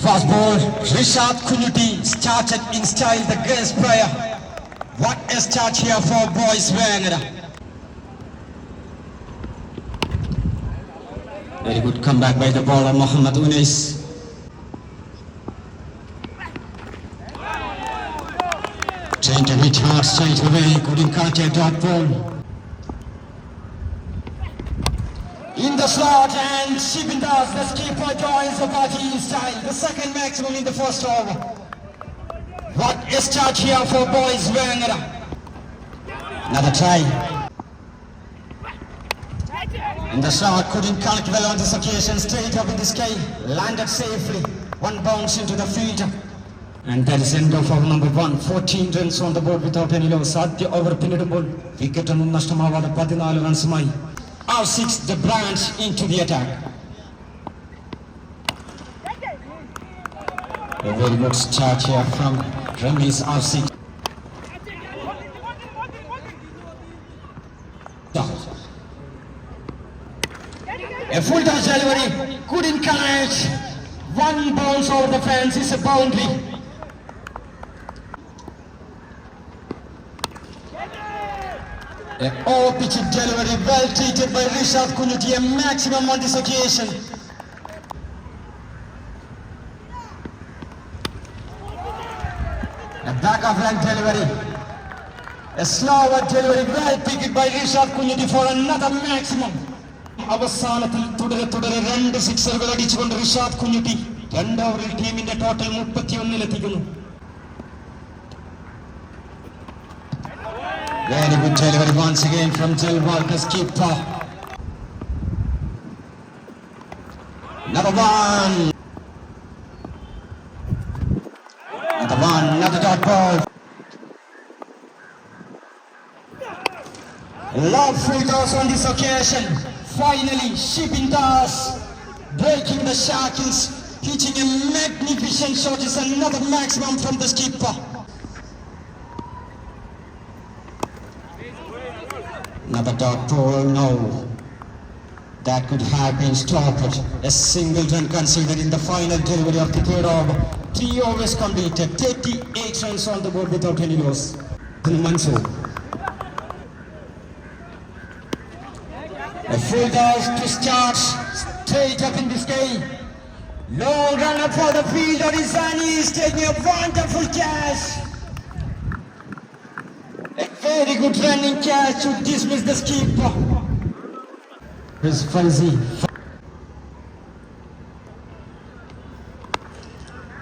Fast ball. Rishad Kunuti started in style the girls player. What a start here for boys Wangara. Very good comeback by the bowler Mohammad Unais. Trying to hit hard straight away, couldn't catch a dot ball. In the slot and Shivindas, the skipper joins the party in style. The second maximum in the first over. What a start here for boys Wangara. Another try. And the shot couldn't connect well on this occasion. Straight up in the sky. Landed safely. One bounce into the field. And that is end of over number one. 14 runs on the board without any loss. ആദ്യ over പിന്നിടുമ്പോൾ wicket ഒന്നും നഷ്ടമാവാതെ പതിനാല് റൺസുമായി our six, the branch into the attack. A very good start here from our six. A full toss delivery, could encourage. One bounce over the fence is a boundary. A all pitch delivery, well treated by Rishad Kunuti, a maximum on this occasion. A back of leg delivery. A slower delivery, well picked by Rishad Kunuti for another maximum. അവസാനത്തിൽ തുടരെ തുടരെ രണ്ട് സിക്സറുകൾ അടിച്ചുകൊണ്ട് റിഷാദ് കുഞ്ഞുട്ടി രണ്ട് ഓവറിൽ ടീമിന്റെ total മുപ്പത്തിയൊന്നിലെത്തിക്കുന്നു Very good delivery once again from Jill Walker's keeper. Another one. Another one, another dot ball. Love free toss on this occasion. Finally, shipping toss. Breaking the shackles. Hitting a magnificent shot is another maximum from the skipper. Another dot ball, no. That could have been stopped. A single run considered in the final delivery of the third over. Three overs completed, 38 runs on the board without any loss. Mansoor. A full to start, straight up in the sky. Long run up for the fielder, Izani is taking a wonderful catch. A very good running catch to dismiss the skipper. Here's Fuzzy.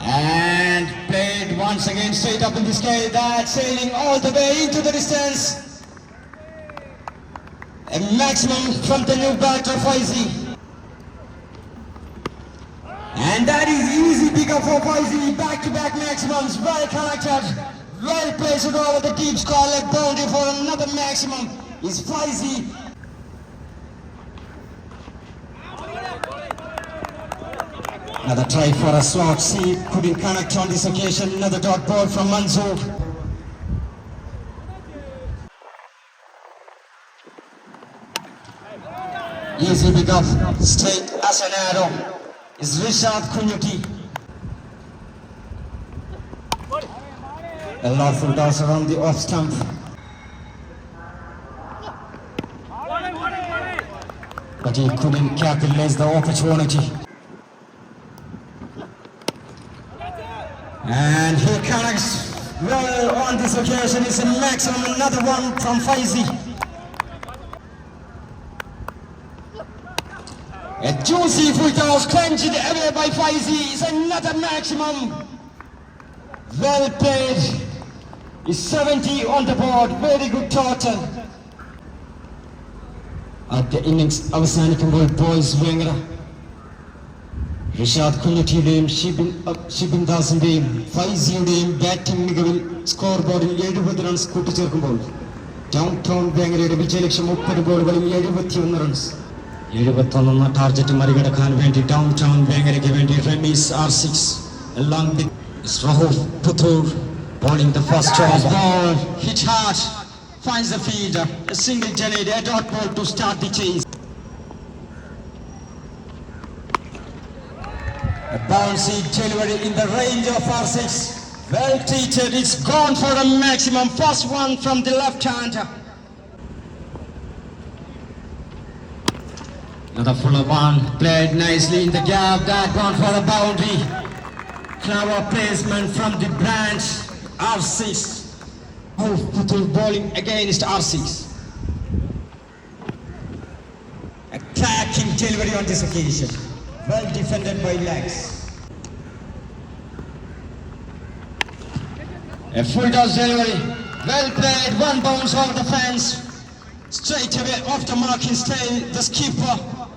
And played once again straight up in the sky. That sailing all the way into the distance. A maximum from the new batter Fuzzy. And that is easy pickup for Fuzzy. Back-to-back maximums. Well connected. Well placed over the deep scarlet boundary for another maximum. Is Fuzzy. Another try for a slot. See, couldn't connect on this occasion. Another dot ball from Manzoor. Easy pickup, straight as an arrow. Is Rishad Kunyuti. A lawful toss around the off stump. But he couldn't capitalize the opportunity. And he connects well on this occasion. Is a maximum another one from Faizi. A juicy full toss clenched away by Faizi is another maximum. Well played. Is 70 on the board. Very good total. ആദ്യ innings അവസാനിക്കുമ്പോൾ boys Vengara Rishad കുഞ്ഞറ്റിയുടെയും Shibin അബ്- ഷിബിൻ ദാസിന്റെയും ഫൈസിയുടെയും batting മികവിൽ score board എഴുപത് runs കൂട്ടിച്ചേർക്കുമ്പോൾ down town ബാംഗ്ലൂരുടെ വിജയലക്ഷ്യം മുപ്പത് ബോളുകളിൽ എഴുപത്തിയൊന്ന് റൺസ് എഴുപത്തൊന്നെന്ന ടാർജറ്റ് മറികടക്കാൻ വേണ്ടി ഡൗൺ ടൗൺ ബാംഗ്ലൂർക്ക് വേണ്ടി Ramees R six along with Rahul Puthur bowling the first finds the fielder a single generate a dot ball to start the chase A bouncy delivery in the range of R6. Well treated, it's gone for a maximum. First one from the left hander. Another fuller one, played nicely in the gap, that one for a boundary. Clever placement from the branch, R6. Oh, Putul bowling against R6. A cracking delivery on this occasion. Well defended by legs. A full toss delivery. Well played. One bounce over the fence. Straight away off the marking style. The skipper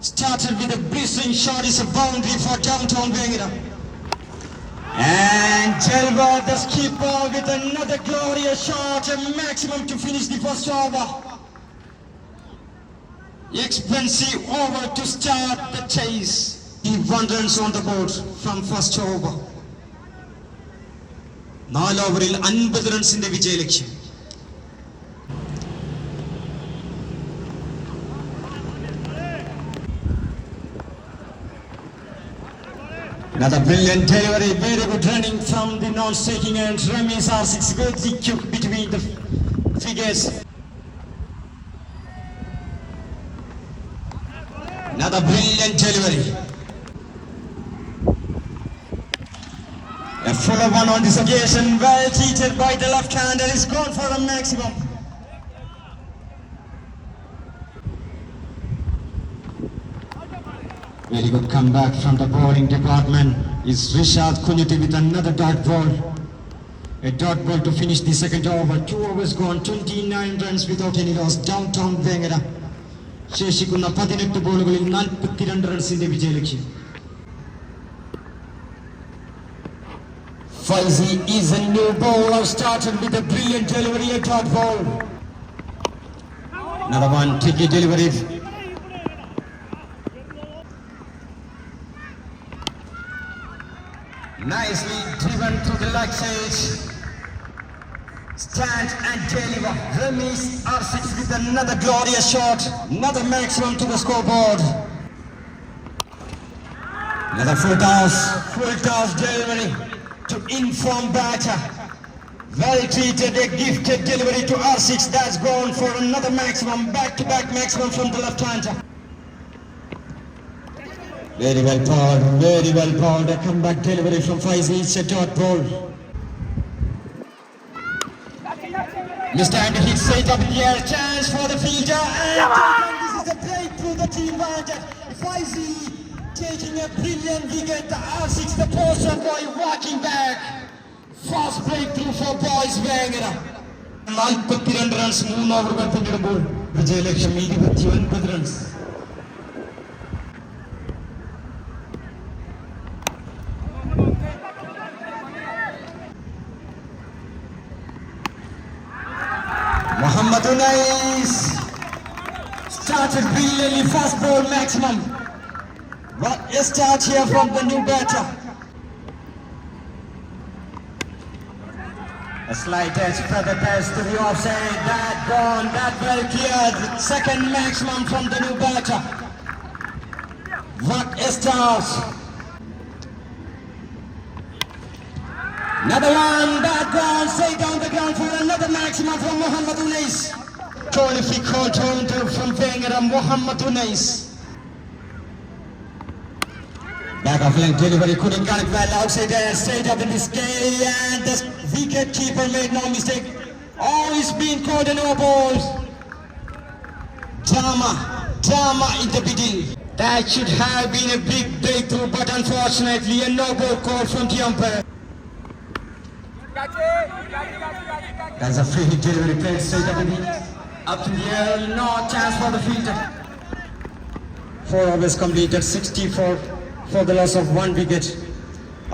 started with a blistering shot. It's a boundary for downtown Bengira. And Jelva, the skipper, with another glorious shot. A maximum to finish the first over. Expensive over to start the chase. He one runs on the board from first over. നാല് ഓവറിൽ അൻപത് റൺസിന്റെ വിജയലക്ഷ്യം Another brilliant delivery, very good running from the non-staking and Ramis R6 goes the kick between the figures. Another brilliant delivery. A fuller one on this occasion, well treated by the left hand and is gone for a maximum. Very good comeback from the bowling department is Rishad Kunyati with another dot ball. A dot ball to finish the second over. Two overs gone, 29 runs without any loss. Downtown Vengada. ശേഷിക്കുന്ന പതിനെട്ട് ബോളുകളിൽ നാൽപ്പത്തിരണ്ട് റൺസിന്റെ വിജയലക്ഷ്യം Faizi is a new bowler, started with a brilliant delivery, a dot ball. Another one, tricky delivery. Nicely driven to the leg side. Stand and deliver. Remis R6 with another glorious shot. Another maximum to the scoreboard. Another full toss. Full toss delivery to inform batter. Well treated, a gifted delivery to R6. That's gone for another maximum. Back to back maximum from the left hander. Very well bowled, very well bowled. A comeback delivery from Faizi. It's a dot ball. Mr. Andy hits straight up in the air. Chance for the fielder. And this is a breakthrough the team wanted. Faizi taking a brilliant wicket. The R6, the poster boy walking back. Fast breakthrough for boys Vengara നാൽപ്പത്തിരണ്ട് runs മൂന്ന് ഓവറുകൾ പിന്നിടുമ്പോൾ വിജയലക്ഷ്യം ഇരുപത്തി ഒൻപത് runs Muhammad Unais started brilliantly fast ball maximum. What a start here from the new batter. A slight edge for the test to the offside. That gone, that well cleared. Second maximum from the new batter. What a start. Another one, that gone, straight down the ground for another maximum from Muhammad Unais. Terrific call to from Vengaram, Muhammad Unais. Back of length delivery couldn't it well outside there, straight up in the scale, and the wicket keeper made no mistake. He's been called a no ball. Drama, drama in the beginning. That should have been a big breakthrough, but unfortunately, a no ball call from the umpire. That's a free hit delivery played straight up in the up in the air, no chance for the fielder. Four overs completed, 64 for the loss of one wicket.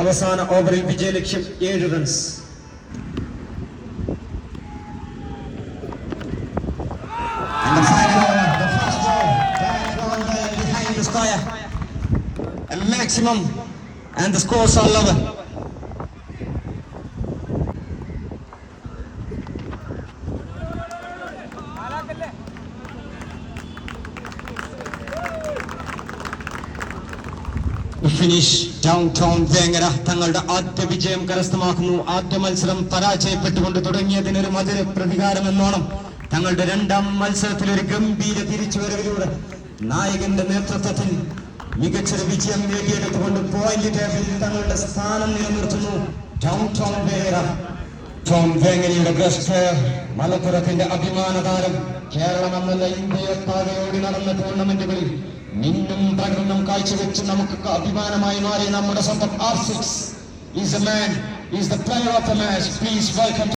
അവസാന ഓവറിൽ വിജയലക്ഷ്യം ഏഴ് runs And the final over, the first ball, bang on the behind the square. A maximum, and the scores are level. Finish down town Vengara തങ്ങളുടെ ആദ്യ വിജയം കരസ്ഥമാക്കുന്നു. ആദ്യ മത്സരം പരാജയപ്പെട്ടുകൊണ്ട് തുടങ്ങിയതിനൊരു മധുര പ്രതികാരം എന്നോണം തങ്ങളുടെ രണ്ടാം മത്സരത്തിൽ ഒരു ഗംഭീര തിരിച്ചുവരവിലൂടെ നായകന്റെ നേതൃത്വത്തിൽ മികച്ചൊരു വിജയം നേടിയെടുത്തുകൊണ്ട് പോയിന്റ് ടേബിളിൽ തങ്ങളുടെ സ്ഥാനം നിലനിർത്തുന്നു. ടോം വേങ്ങരയുടെ ഗസ്റ്റ് മലപ്പുറത്തിന്റെ അഭിമാന താരം കേരളം എന്നല്ല ഇന്ത്യയൊട്ടാകെ ഓടി നടന്ന ടൂർണമെന്റുകളിൽ മിന്നും പ്രകടനം കാഴ്ചവെച്ച് നമുക്ക് അഭിമാനമായി മാറി നമ്മുടെ സ്വന്തം R is a man is the player of the match please welcome